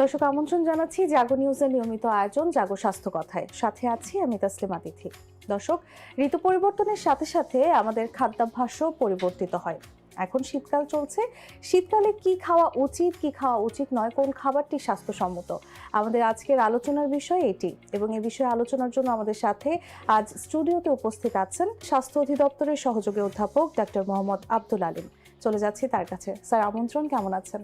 দর্শক, আমন্ত্রণ জানাচ্ছি জাগো নিউজের নিয়মিত আয়োজন জাগো স্বাস্থ্য কথায়। সাথে আছি আমি তাসলিমা তিথি। দর্শক, ঋতু পরিবর্তনের সাথে সাথে আমাদের খাদ্যাভ্যাসও পরিবর্তিত হয়। এখন শীতকাল চলছে। শীতকালে কি খাওয়া উচিত, কি খাওয়া উচিত নয়, কোন খাবারটি স্বাস্থ্যসম্মত? আমাদের আজকের আলোচনার বিষয় এটি এবং এ বিষয়ে আলোচনার জন্য আমাদের সাথে আজ স্টুডিওতে উপস্থিত আছেন স্বাস্থ্য অধিদপ্তরের সহযোগী অধ্যাপক ডাক্তার মোহাম্মদ আব্দুল আলিম। চলে যাচ্ছি তার কাছে। স্যার, আমন্ত্রণ, কেমন আছেন?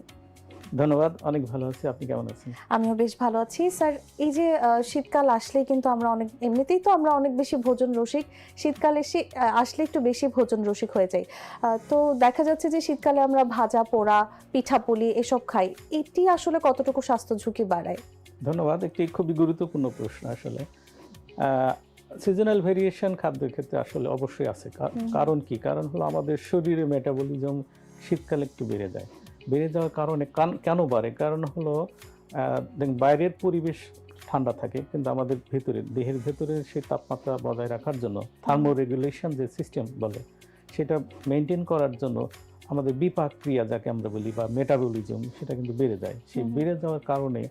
ধন্যবাদ অনেক ভালো আছি। আপনি কেমন আছেন? আমিও বেশ ভালো আছি। স্যার এই যে শীতকাল আসলে কিন্তু আমরা অনেক এমনিতেই তো আমরা অনেক বেশি ভোজন রসিক। শীতকালে এসে আসলে একটু বেশি ভোজন রসিক হয়ে যাই। আহ, তো দেখা যাচ্ছে যে শীতকালে আমরা ভাজা পোড়া পিঠাপুলি এসব খাই। এটি আসলে কতটুকু স্বাস্থ্য ঝুঁকি বাড়ায়? ধন্যবাদ একটি খুবই গুরুত্বপূর্ণ প্রশ্ন আসলে। সিজনাল ভেরিয়েশন খাদ্যের ক্ষেত্রে আসলে অবশ্যই আছে। কারণ কি? কারণ হলো আমাদের শরীরে মেটাবলিজম শীতকালে একটু বেড়ে যায়। বেড়ে যাওয়ার কারণে কেন বাড়ে? কারণ হলো বাইরের পরিবেশ ঠান্ডা থাকে কিন্তু আমাদের ভেতরে দেহের ভেতরে সেই তাপমাত্রা বজায় রাখার জন্য থার্মো থার্মোরেগুলেশন যে সিস্টেম বলে সেটা মেনটেন করার জন্য আমাদের বিপাক ক্রিয়া যাকে আমরা বলি বা মেটাবলিজম সেটা কিন্তু বেড়ে যায়। সেই বেড়ে যাওয়ার কারণে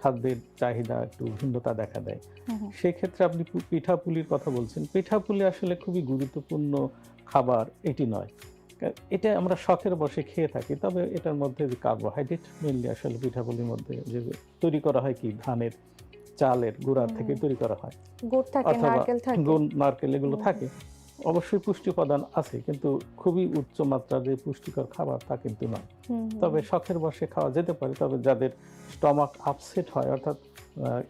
খাদ্যের চাহিদা একটু ভিন্নতা দেখা দেয়। সেক্ষেত্রে আপনি পিঠাপুলির কথা বলছেন। পিঠাপুলি আসলে খুবই গুরুত্বপূর্ণ খাবার এটি নয়। এটা আমরা শখের বসে খেয়ে থাকি তবে এটার মধ্যে যে কার্বোহাইড্রেট মেনলি আসলে পিঠাপুলির মধ্যে যে তৈরি করা হয় কি ধানের চালের গুঁড়া থেকে তৈরি করা হয়। গুড় থাকে অথবা নারকেল নারকেল এগুলো থাকে। অবশ্যই পুষ্টি উপাদান আছে কিন্তু খুবই উচ্চ মাত্রার যে পুষ্টিকর খাবার তা কিন্তু নয়। তবে শখের বসে খাওয়া যেতে পারে তবে যাদের স্টমাক আপসেট হয় অর্থাৎ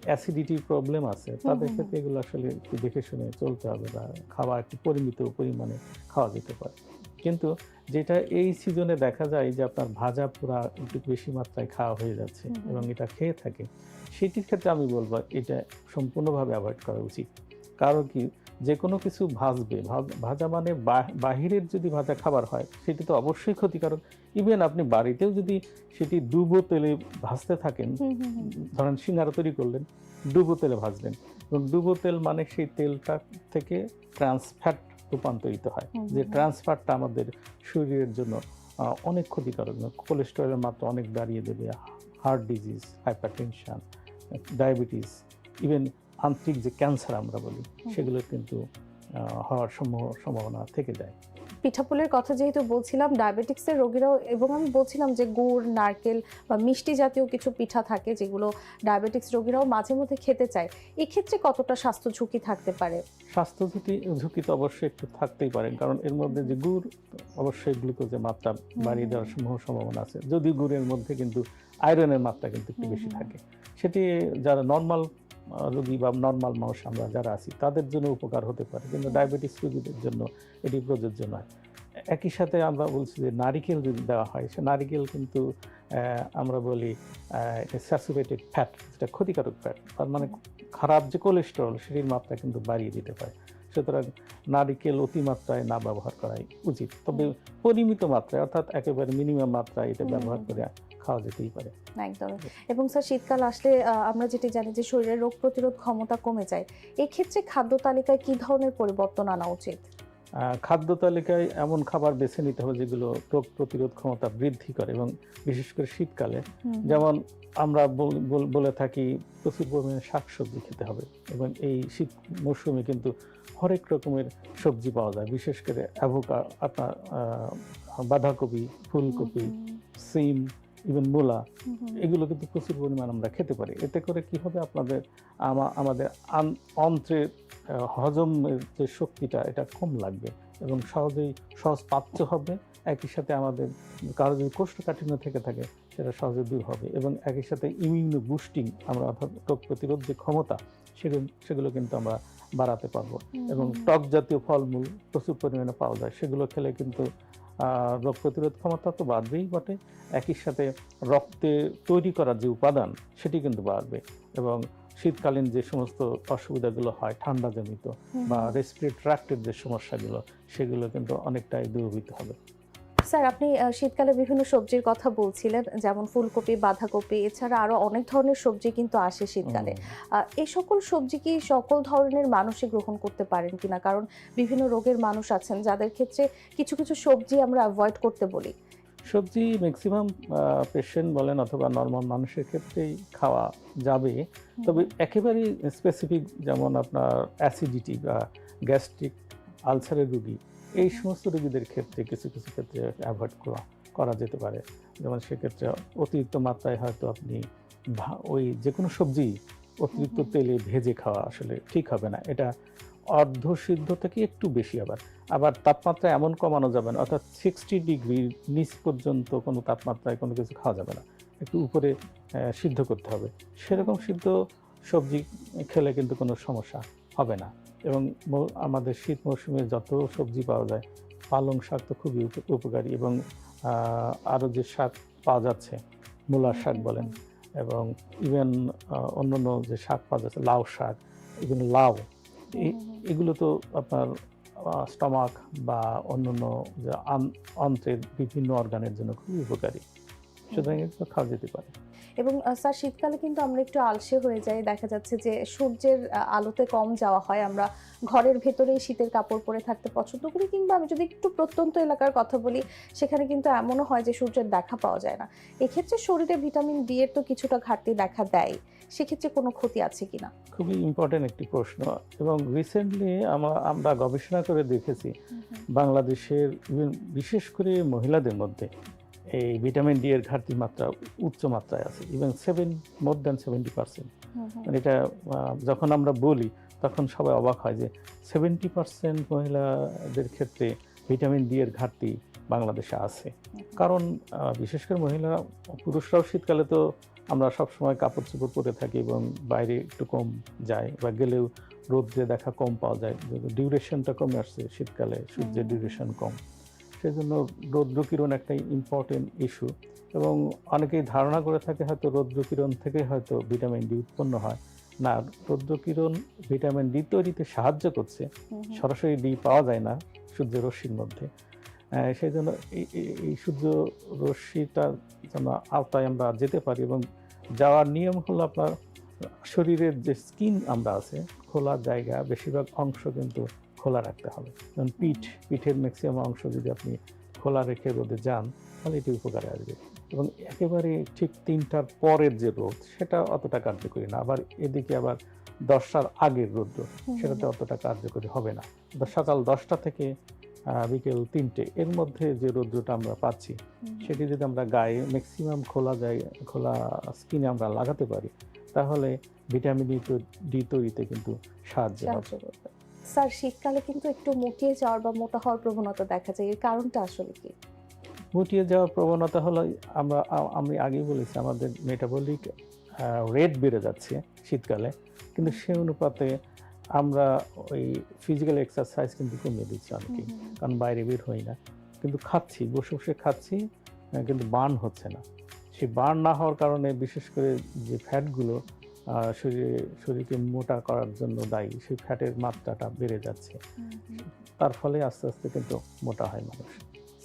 অ্যাসিডিটির প্রবলেম আছে তাদের ক্ষেত্রে এগুলো আসলে একটু দেখে শুনে চলতে হবে বা খাওয়া একটু পরিমিত পরিমাণে খাওয়া যেতে পারে। কিন্তু যেটা এই সিজনে দেখা যায় যে আপনার ভাজা পোড়া একটু বেশি মাত্রায় খাওয়া হয়ে যাচ্ছে। এবং এটা খেয়ে থাকে সেটির ক্ষেত্রে আমি বলব এটা সম্পূর্ণভাবে অ্যাভয়েড করা উচিত কারণ কি যে কোনো কিছু ভাজবে ভাজা মানে বাহিরের যদি ভাজা খাবার হয় সেটি তো অবশ্যই ক্ষতিকারক ইভেন আপনি বাড়িতেও যদি সেটি ডুবো তেলে ভাজতে থাকেন। ধরেন সিঙ্গারা তৈরি করলেন ডুবো তেলে ভাজলেন এবং ডুবো তেল মানে সেই তেলটা থেকে ট্রান্সফ্যাট রূপান্তরিত হয়। যে ট্রান্সফারটা আমাদের শরীরের জন্য অনেক ক্ষতিকারক। কোলেস্টেরলের মাত্রা অনেক বাড়িয়ে দেবে heart disease hypertension diabetes even আন্তরিক যে ক্যান্সার আমরা বলি সেগুলো কিন্তু হওয়ার সম্ভব সম্ভাবনা থেকে যায়। পিঠাপুলির কথা যেহেতু বলছিলাম ডায়াবেটিক্সের রোগীরাও এবং আমি বলছিলাম যে গুড় নারকেল বা মিষ্টি জাতীয় কিছু পিঠা থাকে যেগুলো ডায়াবেটিক্স রোগীরাও মাঝে মধ্যে খেতে চায়। এক্ষেত্রে কতটা স্বাস্থ্য ঝুঁকি থাকতে পারে? স্বাস্থ্য ঝুঁকি ঝুঁকি তো অবশ্যই একটু থাকতেই পারে কারণ এর মধ্যে যে গুড় অবশ্যই গ্লুকোজের মাত্রা বাড়িয়ে দেওয়ার সমূহ সম্ভাবনা আছে। যদি গুড়ের মধ্যে কিন্তু আয়রনের মাত্রা কিন্তু একটু বেশি থাকে। সেটি যারা নর্মাল রোগী বা নর্মাল মানুষ আমরা যারা আছি তাদের জন্য উপকার হতে পারে। কিন্তু ডায়াবেটিস রোগীদের জন্য এটি প্রযোজ্য নয়। একই সাথে আমরা বলছি যে নারিকেল যদি দেওয়া হয় সে নারিকেল কিন্তু আমরা বলি স্যাচুরেটেড ফ্যাট যেটা ক্ষতিকারক ফ্যাট তার মানে খারাপ যে কোলেস্টেরল সেটির মাত্রা কিন্তু বাড়িয়ে দিতে পারে। সুতরাং নারিকেল অতিমাত্রায় না ব্যবহার করাই উচিত। তবে পরিমিত মাত্রায় অর্থাৎ একেবারে মিনিমাম মাত্রায় এটা ব্যবহার করে খাওয়া যেতেই পারে। একদম। এবং স্যার শীতকাল আসলে আমরা যেটি জানি যে শরীরের রোগ প্রতিরোধ ক্ষমতা কমে যায়। এক্ষেত্রে খাদ্য তালিকায় কি ধরনের পরিবর্তন আনা উচিত? খাদ্য তালিকায় এমন খাবার বেছে নিতে হবে যেগুলো রোগ প্রতিরোধ ক্ষমতা বৃদ্ধি করে এবং বিশেষ করে শীতকালে। যেমন আমরা বল- থাকি প্রচুর পরিমাণে শাকসবজি খেতে হবে এবং এই শীত মৌসুমে কিন্তু হরেক রকমের সবজি পাওয়া যায়। বিশেষ করে অ্যাভোকা আপনার বাঁধাকপি ফুলকপি সিম ইভেন মূলা এগুলো কিন্তু প্রচুর পরিমাণ আমরা খেতে পারি। এতে করে কি হবে? আপনাদের আমাদের অন্ত্রের আহ, হজমের যে শক্তিটা এটা কম লাগবে এবং সহজেই সহজ পাচ্য হবে। একই সাথে আমাদের কারও যদি কোষ্ঠকাঠিন্য থেকে থাকে সেটা সহজে দূর হবে এবং একই সাথে ইমিউনো বুস্টিং আমরা অর্থাৎ রোগ প্রতিরোধ যে ক্ষমতা সেগুলো সেগুলো কিন্তু আমরা বাড়াতে পারব। এবং টক জাতীয় ফলমূল প্রচুর পরিমাণে পাওয়া যায়। সেগুলো খেলে কিন্তু রোগ প্রতিরোধ ক্ষমতা তো বাড়বেই বটে একই সাথে রক্তে তৈরি করার যে উপাদান সেটি কিন্তু বাড়বে এবং শীতকালীন যে সমস্ত অসুবিধাগুলো হয় ঠান্ডা জনিত বা। রেসপিরেট ট্র্যাক্টের যে সমস্যাগুলো সেগুলো কিন্তু অনেকটাই দূরীভূত হবে স্যার আপনি শীতকালে বিভিন্ন সবজির কথা বলছিলেন যেমন ফুলকপি বাঁধাকপি এছাড়া আরও অনেক ধরনের সবজি কিন্তু আসে শীতকালে। এই সকল সবজি কি সকল ধরনের মানুষই গ্রহণ করতে পারেন কিনা? কারণ বিভিন্ন রোগের মানুষ আছেন যাদের ক্ষেত্রে কিছু কিছু সবজি আমরা অ্যাভয়েড করতে বলি। সবজি ম্যাক্সিমাম পেশেন্ট বলেন অথবা নর্মাল মানুষের ক্ষেত্রেই খাওয়া যাবে। তবে একেবারেই স্পেসিফিক যেমন আপনার অ্যাসিডিটি বা গ্যাস্ট্রিক আলসারের রুগী এই সমস্ত রোগীদের ক্ষেত্রে কিছু কিছু ক্ষেত্রে অ্যাভয়েড করা করা যেতে পারে। যেমন সেক্ষেত্রে অতিরিক্ত মাত্রায় হয়তো আপনি ওই যে কোনো সবজি অতিরিক্ত তেলে ভেজে খাওয়া আসলে ঠিক হবে না। এটা অর্ধ সিদ্ধ থেকে একটু বেশি আবার। আবার তাপমাত্রা এমন কমানো যাবে না অর্থাৎ সিক্সটি ডিগ্রি নিচ পর্যন্ত কোনো তাপমাত্রায় কোনো কিছু খাওয়া যাবে না। একটু উপরে সিদ্ধ করতে হবে। সেরকম সিদ্ধ সবজি খেলে কিন্তু কোনো সমস্যা হবে না। এবং আমাদের শীত মৌসুমে যত সবজি পাওয়া যায় পালং শাক তো খুবই উপ- উপকারী এবং আরও যে শাক পাওয়া যাচ্ছে মূলার শাক বলেন এবং ইভেন অন্যান্য যে শাক পাওয়া যাচ্ছে লাউ শাক ইভেন লাউ এগুলো তো আপনার স্টমাক বা অন্যান্য যে অন্ত্রের বিভিন্ন অর্গানের জন্য খুবই উপকারী। সুতরাং এগুলো খাওয়া যেতে পারে। এবং স্যার শীতকালে কিন্তু আমরা একটু আলসে হয়ে যাই। দেখা যাচ্ছে যে সূর্যের আলোতে কম যাওয়া হয়। আমরা ঘরের ভেতরেই শীতের কাপড় পরে থাকতে পছন্দ করি কিংবা আমি যদি একটু প্রত্যন্ত এলাকার কথা বলি সেখানে কিন্তু এমনও হয় যে সূর্যের দেখা পাওয়া যায় না। এক্ষেত্রে শরীরে ভিটামিন ডি এর তো কিছুটা ঘাটতি দেখা দেয়। সেক্ষেত্রে কোনো ক্ষতি আছে কিনা খুবই ইম্পর্টেন্ট একটি প্রশ্ন। এবং রিসেন্টলি আমরা গবেষণা করে দেখেছি বাংলাদেশের বিশেষ করে মহিলাদের মধ্যে। এই ভিটামিন ডি এর ঘাটতি মাত্রা উচ্চ মাত্রায় আছে even seven more than seventy percent মানে এটা যখন আমরা বলি তখন সবাই অবাক হয় যে সেভেন্টি পার্সেন্ট মহিলাদের ক্ষেত্রে ভিটামিন ডি এর ঘাটতি বাংলাদেশে আছে। কারণ বিশেষ করে মহিলা পুরুষরাও শীতকালে তো আমরা সব সময় কাপড় চোপড় পরে থাকি এবং বাইরে একটু কম যায় বা গেলেও রোদ্রে দেখা কম পাওয়া যায় ডিউরেশনটা কমে আসছে শীতকালে সূর্যের ডিউরেশন কম। সেই জন্য রৌদ্রকিরণ একটা ইম্পর্টেন্ট ইস্যু এবং অনেকেই ধারণা করে থাকে হয়তো রৌদ্রকিরণ থেকে হয়তো ভিটামিন ডি উৎপন্ন হয়। না রৌদ্রকিরণ ভিটামিন ডি তৈরিতে সাহায্য করছে। সরাসরি ডি পাওয়া যায় না সূর্য রশ্মির মধ্যে। সেই জন্য এই সূর্য রশ্মিটার যেন আওতায় আমরা যেতে পারি এবং যাওয়ার নিয়ম হলো আপনার শরীরের যে স্কিন আমরা আছে খোলা জায়গা বেশিরভাগ অংশ কিন্তু খোলা রাখতে হবে। যেমন পিঠ পিঠের ম্যাক্সিমাম অংশ যদি আপনি খোলা রেখে রোদে যান তাহলে এটি উপকারে আসবে। এবং একেবারে ঠিক তিনটার পরের যে রোদ সেটা অতটা কার্যকরী না। আবার এদিকে আবার দশটার আগের রোদ্র সেটাতে অতটা কার্যকরী হবে না। সকাল দশটা থেকে বিকেল তিনটে এর মধ্যে যে রৌদ্রটা আমরা পাচ্ছি সেটি যদি আমরা গায়ে ম্যাক্সিমাম খোলা জায়গা খোলা স্কিনে আমরা লাগাতে পারি তাহলে ভিটামিন ডি ডি তৈরিতে কিন্তু সাহায্য হবে। স্যার শীতকালে কিন্তু একটু মুটিয়ে যাওয়ার বা মোটা হওয়ার প্রবণতা দেখা যায়। এর কারণটা আসলে কি? মুটিয়ে যাওয়ার প্রবণতা হলো আমরা আমি আগেই বলেছি আমাদের মেটাবলিক রেট বেড়ে যাচ্ছে শীতকালে। কিন্তু সে অনুপাতে আমরা ওই ফিজিক্যাল এক্সারসাইজ কিন্তু কমিয়ে দিচ্ছি অনেকেই। কারণ বাইরে বের হই না। কিন্তু খাচ্ছি বসে বসে খাচ্ছি কিন্তু বার্ন হচ্ছে না। সেই বার্ন না হওয়ার কারণে বিশেষ করে যে ফ্যাটগুলো শরীরে শরীরকে মোটা করার জন্য দায়ী সেই ফ্যাটের মাত্রাটা বেড়ে যাচ্ছে। তার ফলে আস্তে আস্তে কিন্তু মোটা হয় মানুষ।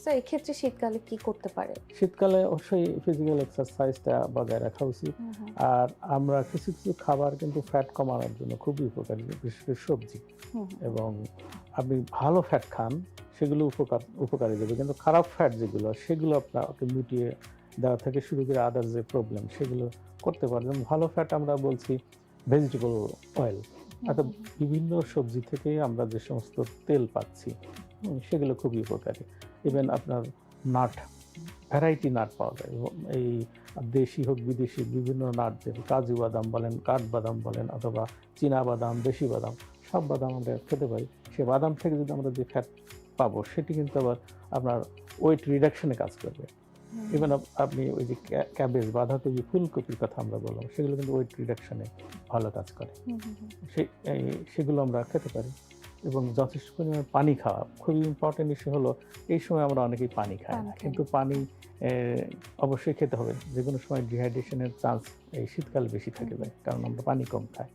স্যার এক্ষেত্রে শীতকালে কি করতে পারে? শীতকালে অবশ্যই ফিজিক্যাল এক্সারসাইজটা বজায় রাখা উচিত। আর আমরা কিছু কিছু খাবার কিন্তু ফ্যাট কমানোর জন্য খুবই উপকারী বিশেষ করে সবজি। এবং আপনি ভালো ফ্যাট খান সেগুলো উপকার উপকারী দেবে। কিন্তু খারাপ ফ্যাট যেগুলো সেগুলো আপনাকে মিটিয়ে দেওয়া থেকে শুরু করে আদার যে প্রবলেম সেগুলো করতে পারে যেমন ভালো ফ্যাট আমরা বলছি ভেজিটেবল অয়েল অর্থাৎ বিভিন্ন সবজি থেকে আমরা যে সমস্ত তেল পাচ্ছি সেগুলো খুবই উপকারী। ইভেন আপনার নাট ভ্যারাইটি নাট পাওয়া যায়। এবং এই দেশি হোক বিদেশি বিভিন্ন নাট যে কাজু বাদাম বলেন কাঠবাদাম বলেন অথবা চীনা বাদাম দেশি বাদাম সব বাদাম আমরা খেতে পারি। সে বাদাম থেকে যদি আমরা যে ফ্যাট পাবো সেটি কিন্তু আবার আপনার ওয়েট রিডাকশনে কাজ করবে। ইভেন আপনি ওই যে ক্যা- ক্যাবেজ বাঁধাকপি ফুলকপির কথা আমরা বললাম সেগুলো কিন্তু ওয়েট রিডাকশনে ভালো কাজ করে। সেগুলো আমরা খেতে পারি। এবং যথেষ্ট পরিমাণে পানি খাওয়া খুবই ইম্পর্টেন্ট ইস্যু হলো এই সময় আমরা অনেকেই পানি খাই না। কিন্তু পানি অবশ্যই খেতে হবে। যে কোনো সময় ডিহাইড্রেশনের চান্স এই শীতকালে বেশি থাকে যায় কারণ আমরা পানি কম খাই।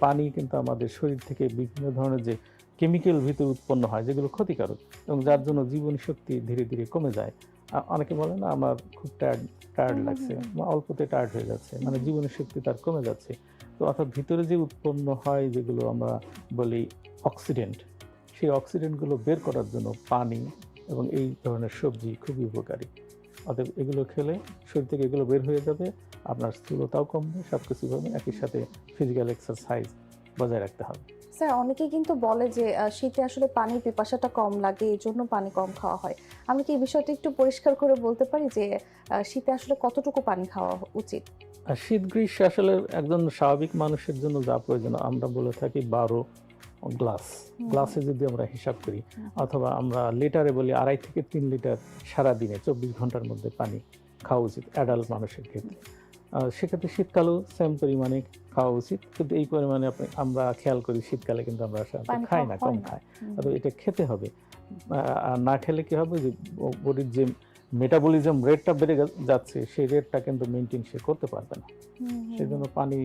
পানি কিন্তু আমাদের শরীর থেকে বিভিন্ন ধরনের যে কেমিক্যাল ভিতরে উৎপন্ন হয় যেগুলো ক্ষতিকারক এবং যার জন্য জীবনী শক্তি ধীরে ধীরে কমে যায় অনেকে বলে না আমার খুব টায়ার্ড টায়ার্ড লাগছে অল্পতে টায়ার্ড হয়ে যাচ্ছে মানে জীবনের শক্তি তার কমে যাচ্ছে। তো অর্থাৎ ভিতরে যে উৎপন্ন হয় যেগুলো আমরা বলি অক্সিডেন্ট সেই অক্সিডেন্টগুলো বের করার জন্য পানি এবং এই ধরনের সবজি খুবই উপকারী। অতএব এগুলো খেলে শরীর থেকে এগুলো বের হয়ে যাবে আপনার স্থূলতাও কমবে সব কিছু হবে একই সাথে ফিজিক্যাল এক্সারসাইজ বজায় রাখতে হবে। স্যার অনেকে কিন্তু বলে যে শীতে আসলে পানির পিপাসাটা কম লাগে এই জন্য পানি কম খাওয়া হয়। আমি কি এই বিষয়টা একটু পরিষ্কার করে বলতে পারি যে শীতে আসলে কতটুকু পানি খাওয়া উচিত? শীত গ্রীষ্ম আসলে একজন স্বাভাবিক মানুষের জন্য যা প্রয়োজন আমরা বলে থাকি বারো গ্লাস। গ্লাসে যদি আমরা হিসাব করি অথবা আমরা লিটারে বলি আড়াই থেকে তিন লিটার সারাদিনে চব্বিশ ঘণ্টার মধ্যে পানি খাওয়া উচিত অ্যাডাল্ট মানুষের ক্ষেত্রে। সেক্ষেত্রে শীতকালেও সেম পরিমাণে খাওয়া উচিত। কিন্তু এই পরিমাণে আমরা খেয়াল করি শীতকালে কিন্তু আমরা সাধারণত খাই না কম খাই। তো এটা খেতে হবে। আর না খেলে কি হবে? যে বডির যে মেটাবলিজম রেটটা বেড়ে যাচ্ছে সেই রেটটা কিন্তু মেনটেন সে করতে পারবে না। সেই জন্য পানি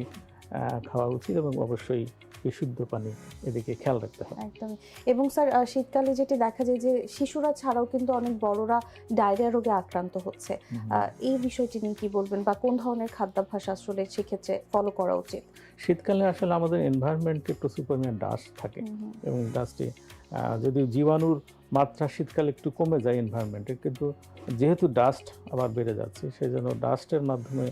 খাওয়া উচিত এবং অবশ্যই বিশুদ্ধ পানি এদিকে খেয়াল রাখতে হবে। একদমই। এবং স্যার শীতকালে যেটি দেখা যায় যে শিশুরা ছাড়াও কিন্তু অনেক বড়রা ডায়রিয়া রোগে আক্রান্ত হচ্ছে। এই বিষয়টি নিয়ে কি বলবেন বা কোন ধরনের খাদ্যাভ্যাস আসলে সেক্ষেত্রে ফলো করা উচিত? শীতকালে আসলে আমাদের এনভায়রনমেন্টে প্রচুর পরিমাণে ডাস্ট থাকে এবং ডাস্টে যদি জীবাণুর মাত্রা শীতকালে একটু কমে যায় এনভায়রনমেন্টে কিন্তু যেহেতু ডাস্ট আবার বেড়ে যাচ্ছে সেই জন্য ডাস্টের মাধ্যমে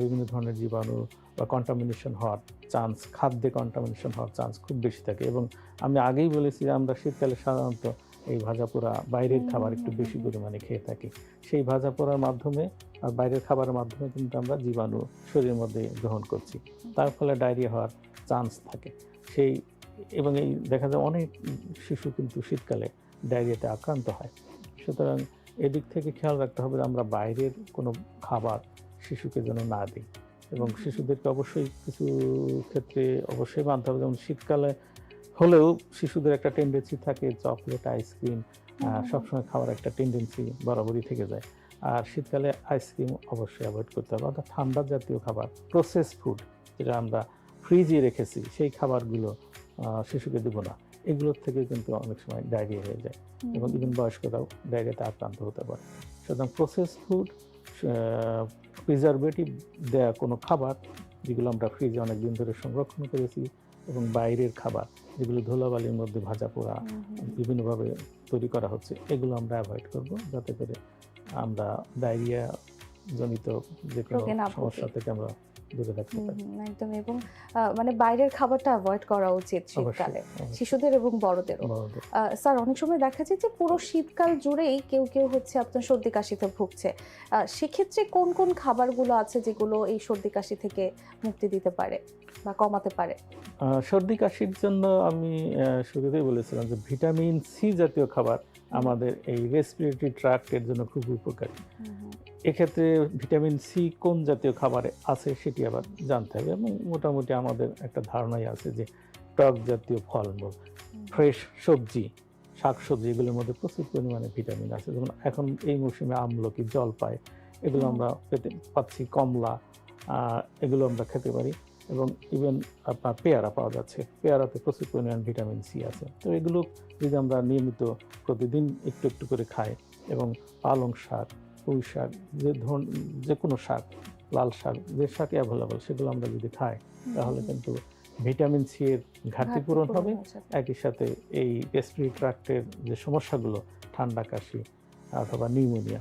বিভিন্ন ধরনের জীবাণু বা কন্টামিনেশন হওয়ার চান্স খাদ্যে কন্টামিনেশন হওয়ার চান্স খুব বেশি থাকে। এবং আমি আগেই বলেছি যে আমরা শীতকালে সাধারণত এই ভাজা পোড়া বাইরের খাবার একটু বেশি পরিমাণে খেয়ে থাকি। সেই ভাজা পোড়ার মাধ্যমে আর বাইরের খাবারের মাধ্যমে কিন্তু আমরা জীবাণু শরীরের মধ্যে গ্রহণ করছি। তার ফলে ডায়রিয়া হওয়ার চান্স থাকে। সেই এবং এই দেখা যায় অনেক শিশু কিন্তু শীতকালে ডায়রিয়াতে আক্রান্ত হয়। সুতরাং এদিক থেকে খেয়াল রাখতে হবে যে আমরা বাইরের কোনো খাবার শিশুকে যেন না দিই। এবং শিশুদেরকে অবশ্যই কিছু ক্ষেত্রে অবশ্যই মানতে হবে। যেমন শীতকালে হলেও শিশুদের একটা টেন্ডেন্সি থাকে চকলেট আইসক্রিম সবসময় খাওয়ার একটা টেন্ডেন্সি বরাবরই থেকে যায়। আর শীতকালে আইসক্রিম অবশ্যই অ্যাভয়েড করতে হবে। অর্থাৎ ঠান্ডা জাতীয় খাবার প্রসেস ফুড যেটা আমরা ফ্রিজে রেখেছি সেই খাবারগুলো শিশুকে দেবো না। এগুলোর থেকে কিন্তু অনেক সময় ডায়রিয়া হয়ে যায় এবং ইভেন বয়স্করাও ডায়রিয়াতে আক্রান্ত হতে পারে। সুতরাং প্রসেস ফুড প্রিজারভেটিভ দেয়া কোনো খাবার যেগুলো আমরা ফ্রিজে অনেক দিন ধরে সংরক্ষণ করেছি এবং বাইরের খাবার যেগুলো ধুলাবালির মধ্যে ভাজা পোড়া বিভিন্নভাবে তৈরি করা হচ্ছে এগুলো আমরা অ্যাভয়েড করব যাতে করে আমরা ডায়রিয়া জনিত যে কোনো। সমস্যা থেকে আমরা দূরে থাকতে পারি। একদম। এবং মানে বাইরের খাবারটা অ্যাভয়েড করা উচিত শীতকালে শিশুদের এবং বড়দের। স্যার অনেক সময় দেখা যায় যে পুরো শীতকাল জুড়েই কেউ কেউ হচ্ছে আপনার সর্দি কাশিতে ভুগছে। সেক্ষেত্রে কোন কোন খাবারগুলো আছে যেগুলো এই সর্দি কাশি থেকে মুক্তি দিতে পারে বা কমাতে পারে? সর্দি কাশির জন্য আমি শুরুতেই বলেছিলাম যে ভিটামিন সি জাতীয় খাবার আমাদের এই রেসপিরেটরি ট্র্যাক্টের জন্য খুব উপকারী। এক্ষেত্রে ভিটামিন সি কোন জাতীয় খাবারে আছে সেটি আবার জানতে হবে এবং মোটামুটি আমাদের একটা ধারণাই আছে যে টক জাতীয় ফলমূল ফ্রেশ সবজি শাকসবজি এগুলোর মধ্যে প্রচুর পরিমাণে ভিটামিন আছে। যেমন এখন এই মৌসুমে আমলকি জলপাই এগুলো আমরা পেতে পাচ্ছি কমলা এগুলো আমরা খেতে পারি এবং ইভেন আপনার পেয়ারা পাওয়া যাচ্ছে। পেয়ারাতে প্রচুর পরিমাণ ভিটামিন সি আছে। তো এগুলো যদি আমরা নিয়মিত প্রতিদিন একটু একটু করে খাই এবং পালং শাক পুঁই শাক যে ধরন যে কোনো শাক লাল শাক যে শাক অ্যাভেলেবল সেগুলো আমরা যদি খাই তাহলে কিন্তু ভিটামিন সি এর ঘাটতি পূরণ হবে। একই সাথে এই গ্যাস্ট্রিক ট্র্যাক্টের যে সমস্যাগুলো ঠান্ডা কাশি অথবা নিউমোনিয়া।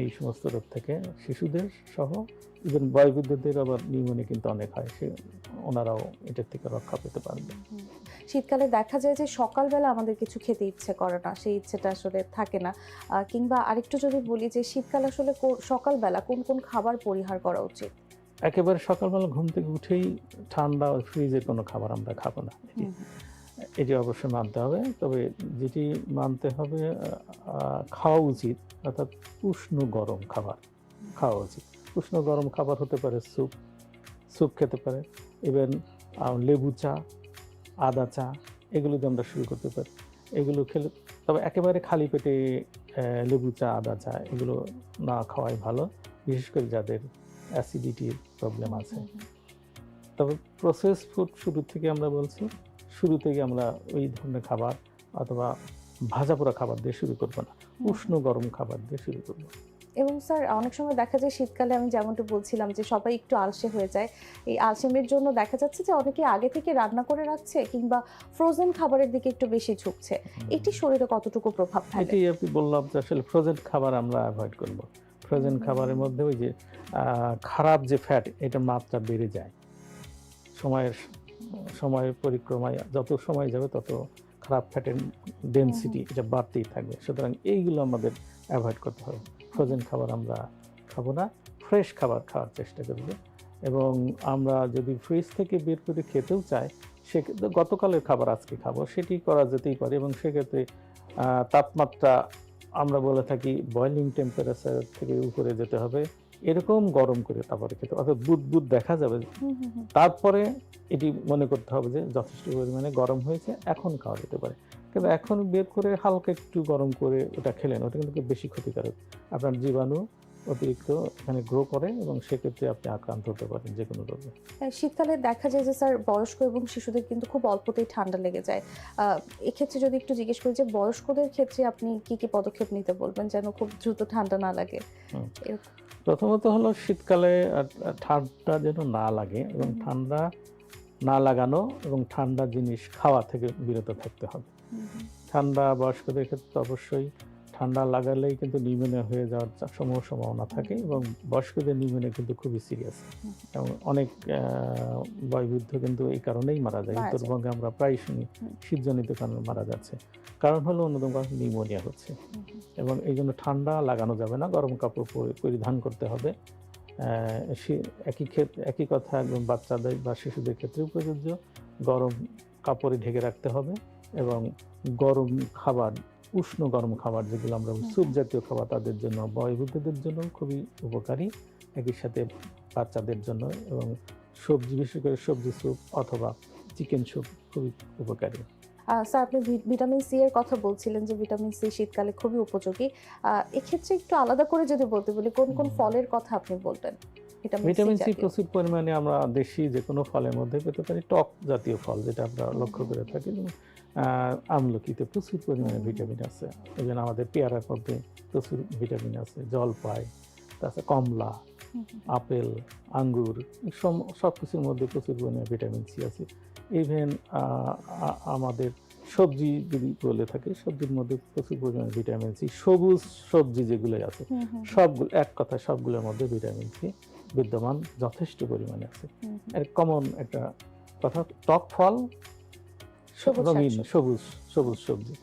এই সমস্ত রোগ থেকে শিশুদের সহ ইভেন বয়বৃদ্ধদের আবার নিউমোনিয়া কিন্তু অনেক হয়। সে ওনারাও এটার থেকে রক্ষা পেতে পারবে। শীতকালে দেখা যায় যে সকালবেলা আমাদের কিছু খেতে ইচ্ছে করে না সেই ইচ্ছেটা আসলে থাকে না। কিংবা আরেকটু যদি বলি যে শীতকাল আসলে সকালবেলা কোন কোন খাবার পরিহার করা উচিত? একেবারে সকালবেলা ঘুম থেকে উঠেই ঠান্ডা ফ্রিজের কোনো খাবার আমরা খাব না। এটি অবশ্যই মানতে হবে। তবে যেটি মানতে হবে খাওয়া উচিত, অর্থাৎ উষ্ণ গরম খাবার, খাওয়া উচিত। উষ্ণ গরম খাবার হতে পারে স্যুপ স্যুপ খেতে পারে। ইভেন লেবু চা, আদা চা, এগুলো দিয়ে আমরা শুরু করতে পারি। এগুলো খেলে, তবে একেবারে খালি পেটে লেবু চা, আদা চা, এগুলো না খাওয়াই ভালো, বিশেষ করে যাদের অ্যাসিডিটির প্রবলেম আছে। তবে প্রসেস ফুড শুরু থেকে আমরা বলছি শুরু থেকে আমরা ওই ধরনের খাবার অথবা ভাজা পোড়া খাবার দিয়ে শুরু করব না। উষ্ণ গরম খাবার দিয়ে শুরু করব। এবং স্যার অনেক সময় দেখা যায় শীতকালে আমি যেমনটা বলছিলাম যে সবাই একটু আলসে হয়ে যায়। এই আলসেমের জন্য দেখা যাচ্ছে যে অনেকে আগে থেকে রান্না করে রাখছে কিংবা ফ্রোজেন খাবারের দিকে একটু বেশি ঝুঁকছে। এটি শরীরে কতটুকু প্রভাব ফেলে? এটি আপনি বললাম যে আসলে ফ্রোজেন খাবার আমরা অ্যাভয়েড করব। ফ্রোজেন খাবারের মধ্যে ওই যে খারাপ যে ফ্যাট এটার মাত্রা বেড়ে যায়। সময়ের সময়ের পরিক্রমায় যত সময় যাবে তত খারাপ ফ্যাটের ডেনসিটি এটা বাড়তেই থাকবে। সুতরাং এইগুলো আমাদের অ্যাভয়েড করতে হবে। ফ্রোজেন খাবার আমরা খাব না ফ্রেশ খাবার খাওয়ার চেষ্টা করব। এবং আমরা যদি ফ্রিজ থেকে বের করে খেতেও চাই সেক্ষেত্রে গতকালের খাবার আজকে খাব সেটি করা যেতেই পারে এবং সেক্ষেত্রে তাপমাত্রা আমরা বলে থাকি বয়লিং টেম্পারেচার থেকে উপরে যেতে হবে। এরকম গরম করে তারপরে খেতে। অর্থাৎ বুদ বুদ দেখা যাবে। তারপরে এটি মনে করতে হবে যে যথেষ্ট পরিমাণে গরম হয়েছে এখন খাওয়া যেতে পারে। কিন্তু এখন বের করে হালকা একটু গরম করে ওটা খেলেন ওটা কিন্তু বেশি ক্ষতিকারক। আপনার জীবাণু অতিরিক্ত এখানে গ্রো করে এবং সেক্ষেত্রে আপনি আক্রান্ত হতে পারেন যে কোনো রোগে। হ্যাঁ, শীতকালে দেখা যায় যে স্যার বয়স্ক এবং শিশুদের কিন্তু খুব অল্পতেই ঠান্ডা লেগে যায়। আহ, এক্ষেত্রে যদি একটু জিজ্ঞেস করি যে বয়স্কদের ক্ষেত্রে আপনি কি কি পদক্ষেপ নিতে বলবেন যেন খুব দ্রুত ঠান্ডা না লাগে? এরকম। প্রথমত হলো শীতকালে ঠান্ডা যেন না লাগে এবং ঠান্ডা না লাগানো এবং ঠান্ডা জিনিস খাওয়া থেকে বিরত থাকতে হবে। ঠান্ডা বয়স্কদের ক্ষেত্রে অবশ্যই ঠান্ডা লাগালেই কিন্তু নিউমোনিয়া হয়ে যাওয়ার সমূহ সম্ভাবনা থাকে এবং বয়স্কদের নিউমোনিয়া কিন্তু খুবই সিরিয়াস। এবং অনেক বয়বৃদ্ধ কিন্তু এই কারণেই মারা যায় উত্তরবঙ্গে আমরা প্রায় শুনি। শীতজনিত কারণে মারা যাচ্ছে কারণ হলো অন্যতম কারণ নিউমোনিয়া হচ্ছে। এবং এই জন্য ঠান্ডা লাগানো যাবে না গরম কাপড় পরি- পরিধান করতে হবে সে- একই ক্ষেত্রে একই কথা একদম বাচ্চাদের বা শিশুদের ক্ষেত্রেও প্রযোজ্য গরম কাপড়ে ঢেকে রাখতে হবে এবং গরম খাবার উষ্ণ গরম খাবার যেগুলো আমরা। স্যুপ জাতীয় খাবার তাদের জন্য বয়োবৃদ্ধদের জন্য খুবই উপকারী। একই সাথে বাচ্চাদের জন্য এবং সবজি বিশেষ করে সবজি স্যুপ অথবা চিকেন স্যুপ খুবই উপকারী। স্যার আপনি ভিটামিন সি এর কথা বলছিলেন যে ভিটামিন সি শীতকালে খুবই উপযোগী। এক্ষেত্রে একটু আলাদা করে যদি বলতে বলি কোন কোন ফলের কথা আপনি বলবেন ভিটামিন সি প্রচুর পরিমাণে আমরা দেশি যে কোনো ফলের মধ্যে পেতে পারি টক জাতীয় ফল যেটা আমরা লক্ষ্য করে থাকি। আমলকিতে প্রচুর পরিমাণে ভিটামিন আছে এই জন্য আমাদের পেয়ারার মধ্যে প্রচুর ভিটামিন আছে জলপাই তাছাড়া কমলা। আপেল আঙ্গুর সম- সব কিছুর মধ্যে প্রচুর পরিমাণে ভিটামিন সি আছে ইভেন আমাদের সবজি যদি বলে থাকে সবজির মধ্যে প্রচুর পরিমাণে ভিটামিন সি সবুজ সবজি যেগুলো আছে সবগুলো এক কথায় সবগুলোর মধ্যে ভিটামিন সি বিদ্যমান যথেষ্ট পরিমাণে আছে। এর কমন একটা কথা টক ফল রঙিন সবুজ সবুজ সবজি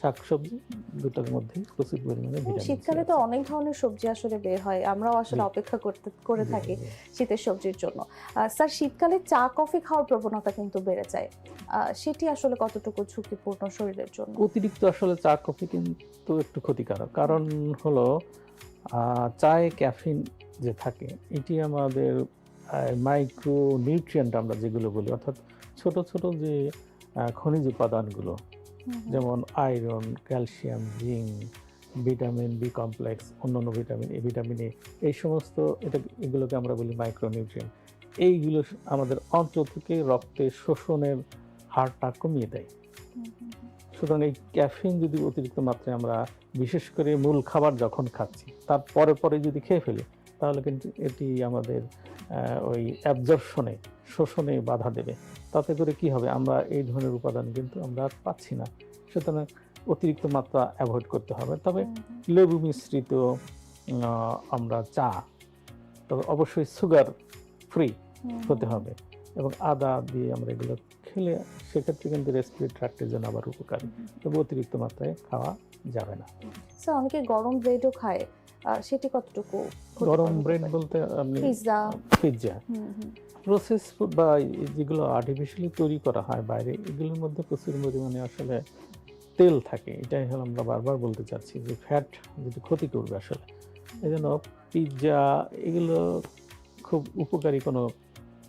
শাক সবজি দুটোর মধ্যে প্রচুর পরিমাণে শীতকালে তো অনেক ধরনের সবজি আসলে বের হয় আমরাও আসলে অপেক্ষা করতে করে থাকি শীতের সবজির জন্য। স্যার শীতকালে চা কফি খাওয়ার প্রবণতা কিন্তু বেড়ে যায়। সেটি আসলে কতটুকু ঝুঁকিপূর্ণ শরীরের জন্য? অতিরিক্ত আসলে চা কফি কিন্তু একটু ক্ষতিকারক। কারণ হলো চায়ে ক্যাফিন যে থাকে এটি আমাদের মাইক্রো নিউট্রিয়েন্ট আমরা যেগুলো বলি অর্থাৎ ছোট ছোট যে খনিজ উপাদানগুলো। যেমন iron calcium zinc vitamin B complex অন্যান্য ভিটামিন এ ভিটামিন এ এই সমস্ত এটা এগুলোকে আমরা বলি মাইক্রোনিউট্রিয়েন্ট এইগুলো আমাদের অন্তর থেকে রক্তে শোষণের হারটা কমিয়ে দেয়। সুতরাং এই ক্যাফিন যদি অতিরিক্ত মাত্রায় আমরা বিশেষ করে মূল খাবার যখন খাচ্ছি তার পরে পরে যদি খেয়ে ফেলি তাহলে কিন্তু এটি আমাদের ওই অ্যাবজর্পশনে শোষণে বাধা দেবে। তাতে করে কি হবে? আমরা এই ধরনের উপাদান কিন্তু আমরা আর পাচ্ছি না। সুতরাং অতিরিক্ত মাত্রা অ্যাভয়েড করতে হবে। তবে। লেবু মিশ্রিত আমরা চা তবে অবশ্যই সুগার ফ্রি হতে হবে। এবং আদা দিয়ে আমরা এগুলো খেলে সেক্ষেত্রে কিন্তু রেসপিরেট ট্র্যাক্টের জন্য আবার উপকারী। তবে অতিরিক্ত মাত্রায় খাওয়া যাবে না। স্যার অনেকে গরম ব্রেডও খায়। সেটি কতটুকু গরম ব্রেড বলতে আপনি পিৎজা পিৎজা। প্রসেস ফুড বা যেগুলো আর্টিফিশিয়ালি তৈরি করা হয় বাইরে এগুলোর মধ্যে প্রচুর পরিমাণে আসলে তেল থাকে। এটাই হলো আমরা বারবার বলতে চাচ্ছি যে ফ্যাট যেটা ক্ষতি করবে আসলে। এই জন্য পিৎজা এগুলো খুব উপকারী কোনো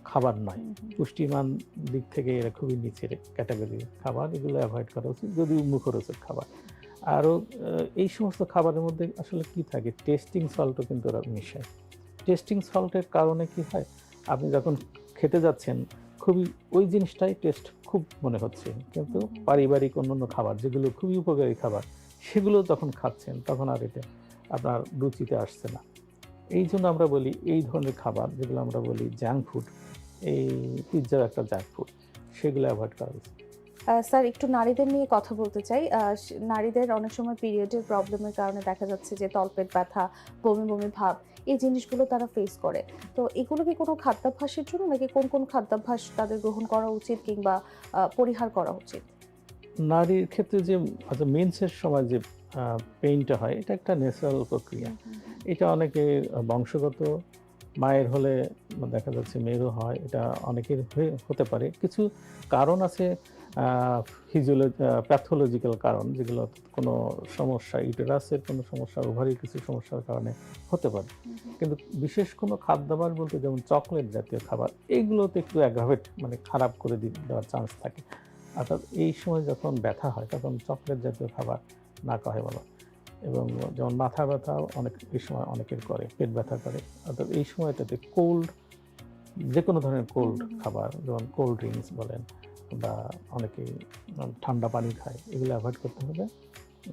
খাবার নয়। পুষ্টিমান দিক থেকে এরা খুবই নিচের ক্যাটাগরি খাবার। এগুলো অ্যাভয়েড করা উচিত যদি মুখরোচক খাবার। আরও এই সমস্ত খাবারের মধ্যে আসলে কি থাকে? টেস্টিং সল্টও কিন্তু ওরা মিশায়। টেস্টিং সল্টের কারণে কি হয়? আপনি যখন খেতে যাচ্ছেন, খুবই ওই জিনিসটাই টেস্ট খুব মনে হচ্ছে। কিন্তু। পারিবারিক অন্যান্য খাবার, যেগুলো খুবই উপকারী খাবার, সেগুলো যখন খাচ্ছেন, তখন আর এটা আপনার রুচিতে আসছে না। এই জন্য আমরা বলি, এই ধরনের খাবার, যেগুলো আমরা বলি জাঙ্ক ফুড এই পিৎজার একটা জাঙ্ক ফুড সেগুলো অ্যাভয়েড করা উচিত। স্যার একটু নারীদের নিয়ে কথা বলতে চাই। নারীদের অনেক সময় পিরিয়ডের প্রবলেমের কারণে দেখা যাচ্ছে যে তলপেট ব্যথা বমি বমি ভাব এই জিনিসগুলো তারা ফেস করে। তো এগুলো কি কোনো খাদ্যাভ্যাসের জন্য নাকি কোন কোন খাদ্যাভ্যাস তাদের গ্রহণ করা উচিত কিংবা পরিহার করা উচিত? নারীর ক্ষেত্রে যে আচ্ছা মেন্সের সময় যে পেইনটা হয় এটা একটা ন্যাচারাল প্রক্রিয়া। এটা অনেকে বংশগত মায়ের হলে দেখা যাচ্ছে মেয়েরও হয় এটা অনেকের হয়ে হতে পারে। কিছু কারণ আছে ফিজিওলজি প্যাথোলজিক্যাল কারণ যেগুলো কোনো সমস্যা ইউটেরাসের কোনো সমস্যা ওভারির কিছু সমস্যার কারণে হতে পারে। কিন্তু বিশেষ কোনো খাদ্যাভাস বলতে যেমন চকলেট জাতীয় খাবার এইগুলোতে একটু অ্যাগ্রাভেট মানে খারাপ করে দি- দেওয়ার চান্স থাকে। অর্থাৎ এই সময় যখন ব্যথা হয় তখন চকলেট জাতীয় খাবার না খাওয়াই ভালো। এবং যেমন মাথা ব্যথা অনেক এই সময় অনেকের করে পেট ব্যথা করে। অর্থাৎ এই সময়টাতে কোল্ড যে কোনো ধরনের কোল্ড। খাবার যেমন কোল্ড ড্রিঙ্কস বলেন বা অনেকে ঠান্ডা পানি খায় এগুলো অ্যাভয়েড করতে হবে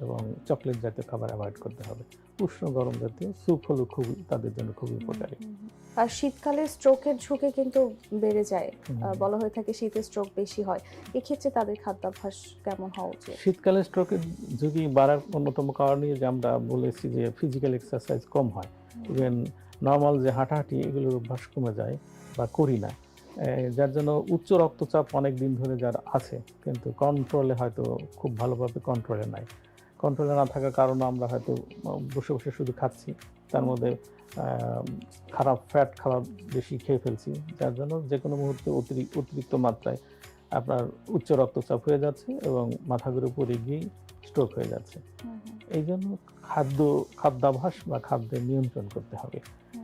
এবং চকলেট জাতীয় খাবার অ্যাভয়েড করতে হবে। উষ্ণ গরম জাতীয় স্যুপ হলো খুবই তাদের জন্য খুবই উপকারী। আর শীতকালে স্ট্রোকের ঝুঁকি কিন্তু বেড়ে যায়। বলা হয়ে থাকে শীতে স্ট্রোক বেশি হয়। এক্ষেত্রে তাদের খাদ্যাভ্যাস কেমন হওয়া উচিত? শীতকালে স্ট্রোকের ঝুঁকি বাড়ার অন্যতম কারণ নিয়ে যে আমরা বলেছি যে ফিজিক্যাল এক্সারসাইজ কম হয়। ইভেন নর্মাল যে হাঁটাহাঁটি এগুলোর অভ্যাস কমে যায় বা করি না। যার জন্য উচ্চ রক্তচাপ অনেক দিন ধরে যার আছে কিন্তু কন্ট্রোলে হয়তো খুব ভালোভাবে কন্ট্রোলে নাই। কন্ট্রোলে না থাকার কারণে আমরা হয়তো বসে বসে শুধু খাচ্ছি। তার মধ্যে খারাপ ফ্যাট খাবার বেশি খেয়ে ফেলছি। যার জন্য যে কোনো মুহূর্তে অতিরিক্ত অতিরিক্ত মাত্রায় আপনার উচ্চ রক্তচাপ হয়ে যাচ্ছে এবং মাথা ঘুরে পড়ে গিয়েই স্ট্রোক হয়ে যাচ্ছে। এই জন্য খাদ্য খাদ্যাভ্যাস বা খাদ্যের নিয়ন্ত্রণ করতে হবে।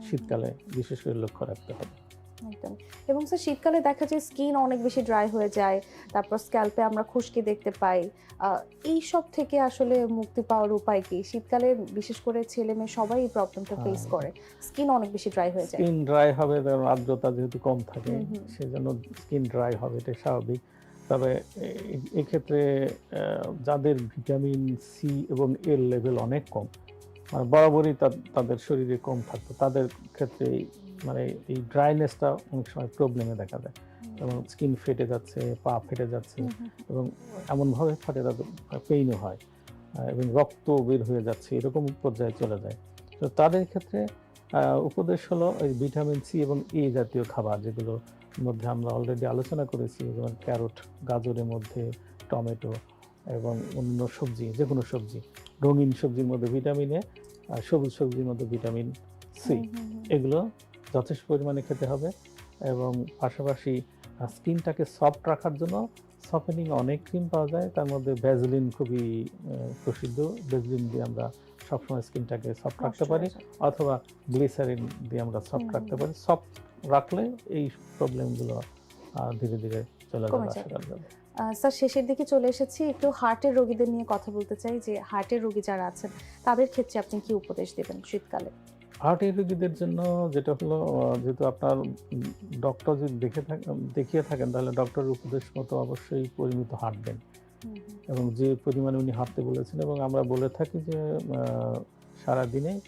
শীতকালে বিশেষ করে লক্ষ্য রাখতে হবে। একদম এবং স্যার শীতকালে দেখা যায় স্কিন অনেক বেশি ড্রাই হয়ে যায় তারপর স্ক্যাল্পে আমরা খুশকি দেখতে পাই। এই সব থেকে আসলে মুক্তি পাওয়ার উপায় কি? শীতকালে বিশেষ করে ছেলে মেয়ে সবাই এই প্রবলেমটা ফেস হ্যাঁ। করে। স্কিন অনেক বেশি ড্রাই হয়ে যায়। স্কিন ড্রাই হবে কারণ আর্দ্রতা যেহেতু কম থাকে। সেজন্য স্কিন ড্রাই হবে এটা স্বাভাবিক। তবে এক্ষেত্রে যাদের ভিটামিন সি এবং এর লেভেল অনেক কম মানে বরাবরই তাদের শরীরে কম থাকতো তাদের ক্ষেত্রে মানে এই ড্রাইনেসটা অনেক সময় প্রবলেমে দেখা দেয়। এবং স্কিন ফেটে যাচ্ছে পা ফেটে যাচ্ছে এবং এমনভাবে ফাটে তাদের পেইনও হয়। এবং রক্ত বের হয়ে যাচ্ছে এরকম পর্যায়ে চলে যায়। তো তাদের ক্ষেত্রে উপদেশ হলো ওই ভিটামিন সি এবং এ জাতীয় খাবার যেগুলোর মধ্যে আমরা অলরেডি আলোচনা করেছি যেমন ক্যারট গাজরের মধ্যে টমেটো এবং অন্য সবজি যে কোনো সবজি। রঙিন সবজির মধ্যে ভিটামিন এ আর সবুজ সবজির মধ্যে ভিটামিন সি। এগুলো যথেষ্ট পরিমাণে খেতে হবে এবং পাশাপাশি স্কিনটাকে সফট রাখার জন্য সফেনিং অনেক ক্রিম পাওয়া যায়। তার মধ্যে ভ্যাজলিন খুবই প্রসিদ্ধ। ভ্যাজলিন দিয়ে আমরা সবসময় স্কিনটাকে সফট রাখতে পারি অথবা গ্লিসারিন দিয়ে আমরা সফট রাখতে পারি। সফট রাখলে এই প্রবলেমগুলো ধীরে ধীরে চলে যাবে স্যার শেষের দিকে চলে এসেছি। একটু হার্টের রোগীদের নিয়ে কথা বলতে চাই। যে হার্টের রোগী যারা আছেন তাদের ক্ষেত্রে আপনি কি উপদেশ দেবেন শীতকালে? হার্টের রোগীদের জন্য যেটা হলো যেহেতু আপনার ডক্টর যদি দেখে থাকেন দেখিয়ে থাকেন তাহলে ডক্টরের উপদেশ মতো অবশ্যই পরিমিত হাঁটবেন। এবং যে পরিমাণে উনি হাঁটতে বলেছেন এবং আমরা বলে থাকি যে সারাদিনে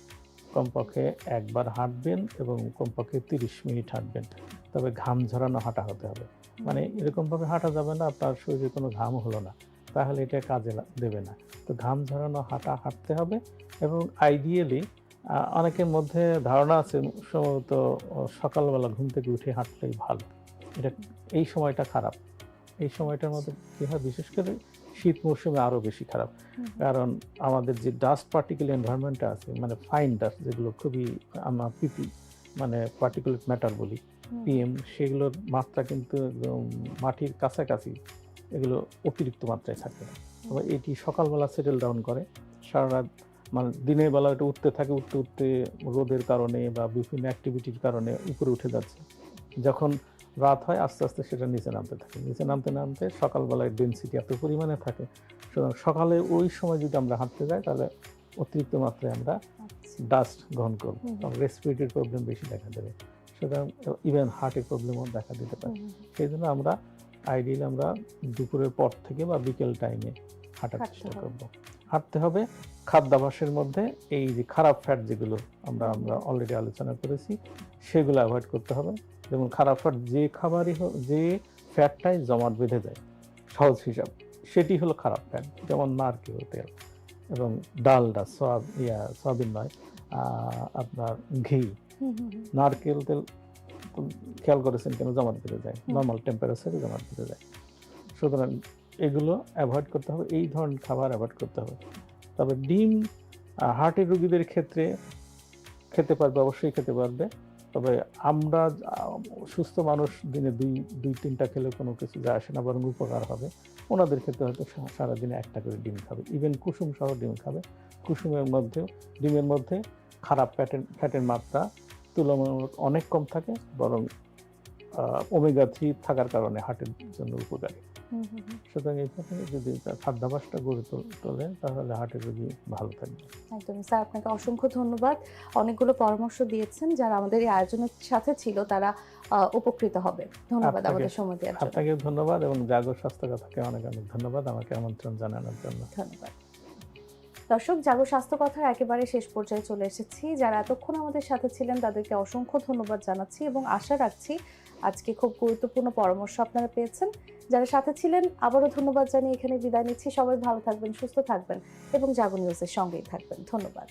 কমপক্ষে একবার হাঁটবেন এবং কমপক্ষে তিরিশ মিনিট হাঁটবেন। তবে ঘাম ঝরানো হাঁটা হতে হবে। মানে এরকমভাবে হাঁটা যাবে না আপনার শরীরে কোনো ঘাম হলো না। তাহলে এটা কাজে দেবে না। তো ঘাম ঝরানো হাঁটা হাঁটতে হবে এবং আইডিয়ালি অনেকের মধ্যে ধারণা আছে সম্ভবত সকালবেলা ঘুম থেকে উঠে হাঁটলেই ভালো। এটা এই সময়টা খারাপ। এই সময়টার মধ্যে কী হয়? বিশেষ করে শীত মৌসুমে আরও বেশি খারাপ। কারণ আমাদের যে ডাস্ট পার্টিকেল এনভায়রনমেন্টটা আছে মানে ফাইন ডাস্ট যেগুলো খুবই আমরা পিপি মানে পার্টিকুলেট ম্যাটার বলি পিএম সেগুলোর মাত্রা কিন্তু একদম মাটির কাছাকাছি এগুলো অতিরিক্ত মাত্রায় থাকে এটি সকালবেলা সেটেল ডাউন করে সারা রাত মানে দিনের বেলা এটা উঠতে থাকে উঠতে উঠতে রোদের কারণে বা বিভিন্ন অ্যাক্টিভিটির কারণে উপরে উঠে যাচ্ছে। যখন রাত হয় আস্তে আস্তে সেটা নিচে নামতে থাকে। নিচে নামতে নামতে সকালবেলায় ডেন্সিটি এত পরিমাণে থাকে সুতরাং সকালে ওই সময় যদি আমরা হাঁটতে যাই তাহলে অতিরিক্ত মাত্রায় আমরা ডাস্ট গ্রহণ করব। তখন রেসপিরেটরি প্রবলেম বেশি দেখা দেবে। সুতরাং ইভেন হার্টের প্রবলেমও দেখা দিতে পারে। সেই জন্য আমরা আইডিয়ালি আমরা দুপুরের পর থেকে বা বিকেল টাইমে হাঁটার চেষ্টা। করব। হাঁটতে হবে খাদ্যাভ্যাসের মধ্যে এই যে খারাপ ফ্যাট যেগুলো আমরা আমরা অলরেডি আলোচনা করেছি সেগুলো অ্যাভয়েড করতে হবে। যেমন খারাপ ফ্যাট যে খাবারই হোক যে ফ্যাটটাই জমাট বেঁধে যায় সহজ হিসাব। সেটি হলো খারাপ ফ্যাট যেমন নারকেল তেল এবং ডালডা সয়াব ইয়া সয়াবিন নয় আপনার ঘি। নারকেল তেল খেয়াল করেছেন কেন? জমাট বেঁধে যায়। নর্মাল টেম্পারেচারে জমাট বেঁধে যায়। সুতরাং এগুলো অ্যাভয়েড করতে হবে এই ধরনের খাবার অ্যাভয়েড করতে হবে। তবে ডিম হার্টের রোগীদের ক্ষেত্রে খেতে পারবে, অবশ্যই খেতে পারবে। তবে আমরা সুস্থ মানুষ দিনে দুই দুই, তিনটা খেলে কোনো কিছু যায় আসে না, বরং উপকার হবে। ওনাদের ক্ষেত্রে হয়তো সারাদিনে একটা করে ডিম খাবে। ইভেন কুসুম সহ ডিম খাবে। কুসুমের মধ্যে ডিমের মধ্যে খারাপ ফ্যাটের ফ্যাটের মাত্রা তুলনামূলক অনেক কম থাকে, বরং ওমেগা থ্রি থাকার কারণে হার্টের জন্য উপকারী। সুতরাং এইভাবে যদি তার খাদ্যাভ্যাসটা গড়ে তাহলে হার্টের রোগী ভালো থাকবে। একদমই স্যার আপনাকে অসংখ্য ধন্যবাদ। অনেকগুলো পরামর্শ দিয়েছেন যারা আমাদের এই আয়োজনের সাথে ছিল তারা উপকৃত হবে। ধন্যবাদ আমাদের সময় দেওয়ার জন্য। আপনাকে ধন্যবাদ এবং জাগর স্বাস্থ্য কথাকে অনেক অনেক ধন্যবাদ। আমাকে আমন্ত্রণ জানানোর জন্য। ধন্যবাদ। দর্শক জাগো স্বাস্থ্য কথার একেবারে শেষ পর্যায়ে চলে এসেছি। যারা এতক্ষণ আমাদের সাথে ছিলেন তাদেরকে অসংখ্য ধন্যবাদ জানাচ্ছি এবং আশা রাখছি আজকে খুব গুরুত্বপূর্ণ পরামর্শ আপনারা পেয়েছেন। যারা সাথে ছিলেন, আবারও ধন্যবাদ জানিয়ে এখানে বিদায় নিচ্ছি। সবাই ভালো থাকবেন, সুস্থ থাকবেন এবং জাগো নিউজের সঙ্গেই থাকবেন। ধন্যবাদ।